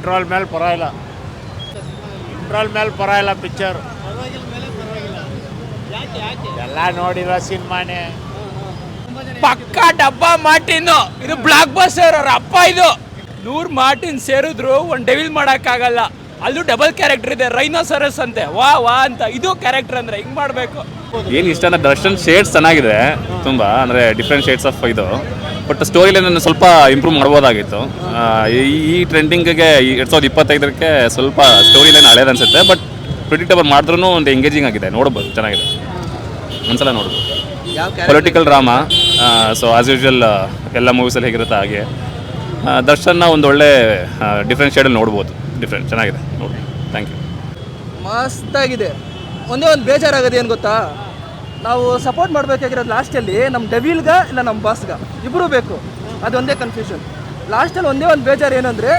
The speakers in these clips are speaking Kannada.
ಇಂಟ್ರೋಲ್ ಮೇಲೆ ಪರವಾಗಿಲ್ಲ ಇಂಟ್ರೋಲ್ ಮೇಲೆ ಪರವಾಗಿಲ್ಲ ಪಿಕ್ಚರ್ ಎಲ್ಲ ನೋಡಿರೋ ಸಿನಿಮಾನೇ. ಪಕ್ಕ ಡಬ್ಬ ಮಾರ್ಟಿನ್ ಇದು ಬ್ಲಾಕ್ ಬಸ್ಟರ್ ಅವ್ರ ಅಪ್ಪ ಇದು. ನೂರ್ ಮಾರ್ಟಿನ್ ಸೇರಿದ್ರು ಒಂದು ಡೆವಿಲ್ ಮಾಡೋಕ್ಕಾಗಲ್ಲ. ಅಲ್ಲೂ ಡಬಲ್ ಕ್ಯಾರೆಕ್ಟರ್ ಇದೆ ರೈನೋಸರಸ್ ಅಂತೆ. ವಾ ವಾ ಅಂತ. ಇದು ಕ್ಯಾರೆಕ್ಟರ್ ಅಂದ್ರೆ ಹಿಂಗ್ ಮಾಡಬೇಕು? ಏನು ಇಷ್ಟ ಅಂದ್ರೆ ದರ್ಶನ್ ಶೇಡ್ಸ್ ಚೆನ್ನಾಗಿದೆ ತುಂಬ ಅಂದರೆ ಡಿಫ್ರೆಂಟ್ ಶೇಡ್ಸ್ ಆಫ್ ಇದು. ಬಟ್ ಸ್ಟೋರಿ ಲೈನ್ ಸ್ವಲ್ಪ ಇಂಪ್ರೂವ್ ಮಾಡ್ಬೋದಾಗಿತ್ತು. ಆ, ಈ ಈ ಟ್ರೆಂಡಿಂಗ್ಗೆ ಎರಡು ಸಾವಿರದ ಇಪ್ಪತ್ತೈದಕ್ಕೆ ಸ್ವಲ್ಪ ಸ್ಟೋರಿ ಲೈನ್ ಹಳೇದು ಅನ್ಸುತ್ತೆ ಬಟ್ ಪ್ರಿಡಿಕ್ಟಬಲ್ ಮಾಡಿದ್ರೂ ಒಂದು ಎಂಗೇಜಿಂಗ್ ಆಗಿದೆ. ನೋಡ್ಬೋದು ಚೆನ್ನಾಗಿದೆ. ಒಂದ್ಸಲ ನೋಡ್ಬೋದು. Political drama so as usual ಎಲ್ಲ ಮೂವೀಸಲ್ಲಿ ಹೇಗಿರುತ್ತೆ ಹಾಗೆ. ಆ, ದರ್ಶನ್ನ ಒಂದು ಒಳ್ಳೆ ಡಿಫ್ರೆಂಟ್ ಶೇಡಲ್ಲಿ ನೋಡ್ಬೋದು. ಡಿಫ್ರೆಂಟ್ ಚೆನ್ನಾಗಿದೆ. ನೋಡಿ ಥ್ಯಾಂಕ್ ಯು ಮಸ್ತಾಗಿದೆ. ಒಂದೇ ಒಂದು ಬೇಜಾರಾಗದೆ ಏನು ಗೊತ್ತಾ? ನಾವು ಸಪೋರ್ಟ್ ಮಾಡಬೇಕಾಗಿರೋದು ಲಾಸ್ಟಲ್ಲಿ ನಮ್ಮ ಡೆವಿಲ್ಗ ಇಲ್ಲ ನಮ್ಮ ಬಾಸ್ಗ ಇಬ್ಬರೂ ಬೇಕು. ಅದೊಂದೇ ಕನ್ಫ್ಯೂಷನ್ ಲಾಸ್ಟಲ್ಲಿ ಒಂದೇ ಒಂದು ಬೇಜಾರು ಏನಂದರೆ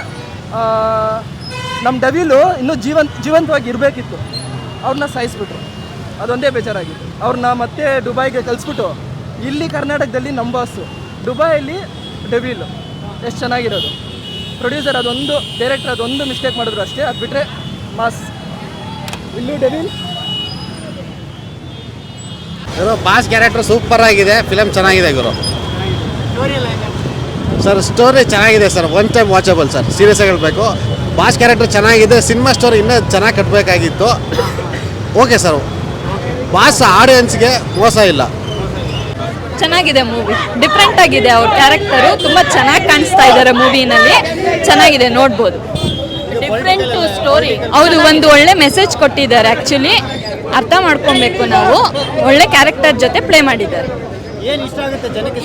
ನಮ್ಮ ಡವಿಲು ಇನ್ನೂ ಜೀವಂತ, ಜೀವಂತವಾಗಿ ಇರಬೇಕಿತ್ತು. ಅವ್ರನ್ನ ಸಾಯಿಸ್ಬಿಟ್ರು. ಅದೊಂದೇ ಬೇಜಾರಾಗಿತ್ತು. ಅವ್ರನ್ನ ಮತ್ತೆ ದುಬೈಗೆ ಕಳಿಸ್ಬಿಟ್ಟು, ಇಲ್ಲಿ ಕರ್ನಾಟಕದಲ್ಲಿ ನಮ್ಮ ಬಾಸು ದುಬೈಯಲ್ಲಿ ಡೆವಿಲ್ ಎಷ್ಟು ಚೆನ್ನಾಗಿರೋದು. ಪ್ರೊಡ್ಯೂಸರ್ ಅದೊಂದು ಡೈರೆಕ್ಟರ್ ಅದೊಂದು ಮಿಸ್ಟೇಕ್ ಮಾಡಿದ್ರು ಅಷ್ಟೇ. ಅದು ಬಿಟ್ಟರೆ ಮಾಸ್ ಇಲ್ಲಿ ಡೆವಿಲ್ ಗುರು ಬಾಸ್ ಕ್ಯಾರೆಕ್ಟರ್ ಸೂಪರ್ ಆಗಿದೆ ಫಿಲಮ್ ಚೆನ್ನಾಗಿದೆ ಗುರು. ಸರ್ ಸ್ಟೋರಿ ಚೆನ್ನಾಗಿದೆ sir one time watchable sir serious ಆಗಿ ಹೇಳಬೇಕು. ಬಾಸ್ ಕ್ಯಾರೆಕ್ಟರ್ ಚೆನ್ನಾಗಿದೆ ಸಿನಿಮಾ ಸ್ಟೋರಿ ಇನ್ನೂ ಚೆನ್ನಾಗಿ ಕಟ್ಟಬೇಕಾಗಿತ್ತು ಓಕೆ ಸರ್ ಬಾಸ್ ಆಡಿಯನ್ಸ್ಗೆ ಮೋಸ ಇಲ್ಲ. ಚೆನ್ನಾಗಿದೆ ಮೂವಿ ಡಿಫ್ರೆಂಟ್ ಆಗಿದೆ ಅವ್ರ ಕ್ಯಾರೆಕ್ಟರು ತುಂಬ ಚೆನ್ನಾಗಿ ಕಾಣಿಸ್ತಾ ಇದ್ದಾರೆ ಮೂವಿನಲ್ಲಿ ಚೆನ್ನಾಗಿದೆ ನೋಡ್ಬೋದು. ಡಿಫ್ರೆಂಟ್ ಸ್ಟೋರಿ ಅವರು ಒಂದು ಒಳ್ಳೆ ಮೆಸೇಜ್ ಕೊಟ್ಟಿದ್ದಾರೆ ಆಕ್ಚುಲಿ ಅರ್ಥ ಮಾಡ್ಕೊಬೇಕು ನಾವು. ಒಳ್ಳೆ ಕ್ಯಾರೆಕ್ಟರ್ ಜೊತೆ ಪ್ಲೇ ಮಾಡಿದ್ದಾರೆ.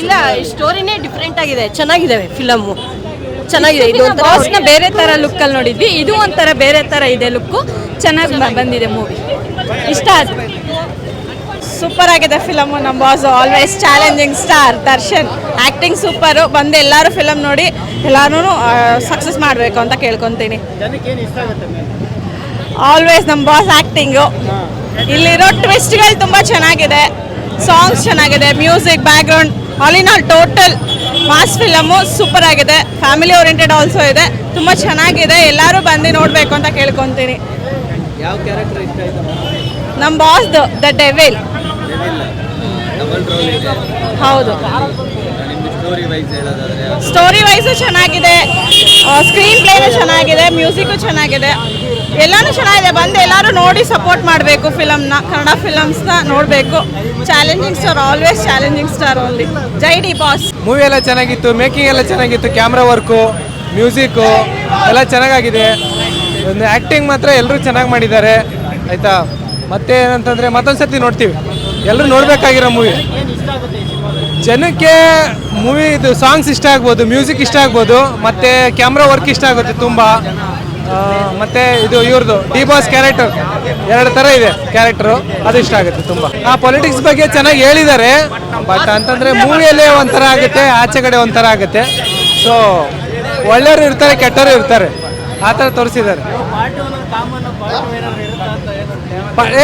ಇಲ್ಲ ಸ್ಟೋರಿನೇ ಡಿಫ್ರೆಂಟ್ ಆಗಿದೆ. ಚೆನ್ನಾಗಿದೆ ಫಿಲಮ್ಮು ಚೆನ್ನಾಗಿದೆ. ಇದು ಬಾಸ್ನ ಬೇರೆ ತರ ಲುಕ್ ಅಲ್ಲಿ ನೋಡಿದ್ವಿ. ಇದು ಒಂಥರ ಬೇರೆ ತರ ಇದೆ ಲುಕ್ ಚೆನ್ನಾಗಿ ಬಂದಿದೆ ಮೂವಿ ಇಷ್ಟ ಆಯ್ತು ಸೂಪರ್ ಆಗಿದೆ ಫಿಲಮ್ ನಮ್ಮ boss always challenging star Darshan. Acting super ಬಂದು ಎಲ್ಲರೂ ಫಿಲಮ್ ನೋಡಿ ಎಲ್ಲರೂ ಸಕ್ಸಸ್ ಮಾಡಬೇಕು ಅಂತ ಕೇಳ್ಕೊತೀನಿ. ಆಲ್ವೇಸ್ ನಮ್ಮ ಬಾಸ್ ಆ್ಯಕ್ಟಿಂಗು ಇಲ್ಲಿರೋ ಟ್ವಿಸ್ಟ್ಗಳು ತುಂಬ ಚೆನ್ನಾಗಿದೆ. ಸಾಂಗ್ಸ್ ಚೆನ್ನಾಗಿದೆ music background all in all total mass film super ಆಗಿದೆ. ಫ್ಯಾಮಿಲಿ ಓರಿಯೆಂಟೆಡ್ ಆಲ್ಸೋ ಇದೆ. ತುಂಬ ಚೆನ್ನಾಗಿದೆ. ಎಲ್ಲರೂ ಬಂದು ನೋಡಬೇಕು ಅಂತ ಕೇಳ್ಕೊತೀನಿ. ನಮ್ಮ ಬಾಸ್ದು ದ ಡೆವಿಲ್ ಹೌದು. ಸ್ಟೋರಿ ವೈಸ್ ಹೇಳೋದಾದ್ರೆ ಸ್ಟೋರಿ ವೈಸು ಚೆನ್ನಾಗಿದೆ. ಸ್ಕ್ರೀನ್ ಪ್ಲೇನು ಚೆನ್ನಾಗಿದೆ ಮ್ಯೂಸಿಕ್ಕು ಚೆನ್ನಾಗಿದೆ. ಎಲ್ಲಾನು ಚೆನ್ನಾಗಿದೆ. ಬಂದು ಎಲ್ಲರೂ ನೋಡಿ ಸಪೋರ್ಟ್ ಮಾಡಬೇಕು ಫಿಲಮ್ನ ಕನ್ನಡ ಫಿಲಮ್ಸ್ನ ನೋಡಬೇಕು. Challenging star always challenging star only ಜೈ ಡಿ ಬಾಸ್. ಮೂವಿ ಎಲ್ಲ ಚೆನ್ನಾಗಿತ್ತು ಮೇಕಿಂಗ್ ಎಲ್ಲ ಚೆನ್ನಾಗಿತ್ತು ಕ್ಯಾಮ್ರಾ ವರ್ಕು ಮ್ಯೂಸಿಕ್ಕು ಎಲ್ಲ ಚೆನ್ನಾಗಾಗಿದೆ. ಒಂದು ಆ್ಯಕ್ಟಿಂಗ್ ಮಾತ್ರ ಎಲ್ಲರೂ ಚೆನ್ನಾಗಿ ಮಾಡಿದ್ದಾರೆ. ಆಯಿತಾ? ಮತ್ತೆ ಏನಂತಂದರೆ ಮತ್ತೊಂದು ಸರ್ತಿ ನೋಡ್ತೀವಿ. ಎಲ್ಲರೂ ನೋಡಬೇಕಾಗಿರೋ ಮೂವಿ ಜನಕ್ಕೆ ಮೂವಿ ಇದು ಸಾಂಗ್ಸ್ ಇಷ್ಟ ಆಗ್ಬೋದು ಮ್ಯೂಸಿಕ್ ಇಷ್ಟ ಆಗ್ಬೋದು, ಮತ್ತು ಕ್ಯಾಮ್ರಾ ವರ್ಕ್ ಇಷ್ಟ ಆಗುತ್ತೆ ತುಂಬ. ಮತ್ತು ಇದು ಇವ್ರದ್ದು ಡಿ ಬಾಸ್ ಕ್ಯಾರೆಕ್ಟರ್ ಎರಡು ಥರ ಇದೆ ಕ್ಯಾರೆಕ್ಟರು ಅದು ಇಷ್ಟ ಆಗುತ್ತೆ ತುಂಬ. ಆ ಪೊಲಿಟಿಕ್ಸ್ ಬಗ್ಗೆ ಚೆನ್ನಾಗಿ ಹೇಳಿದ್ದಾರೆ. ಬಟ್ ಅಂತಂದರೆ ಮೂವಿಯಲ್ಲೇ ಒಂಥರ ಆಗುತ್ತೆ, ಆಚೆ ಕಡೆ ಒಂಥರ ಆಗುತ್ತೆ. ಸೊ ಒಳ್ಳೆಯವರು ಇರ್ತಾರೆ, ಕೆಟ್ಟವರು ಇರ್ತಾರೆ. ಆ ಥರ ತೋರಿಸಿದ್ದಾರೆ.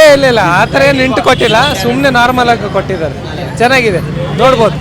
ಏ ಇಲ್ಲ ಆ ಥರ ಏನು ಇಂಟು ಕೊಟ್ಟಿಲ್ಲ ಸುಮ್ಮನೆ ನಾರ್ಮಲ್ ಆಗಿ ಕೊಟ್ಟಿದ್ದಾರೆ. ಚೆನ್ನಾಗಿದೆ. ನೋಡ್ಬೋದು.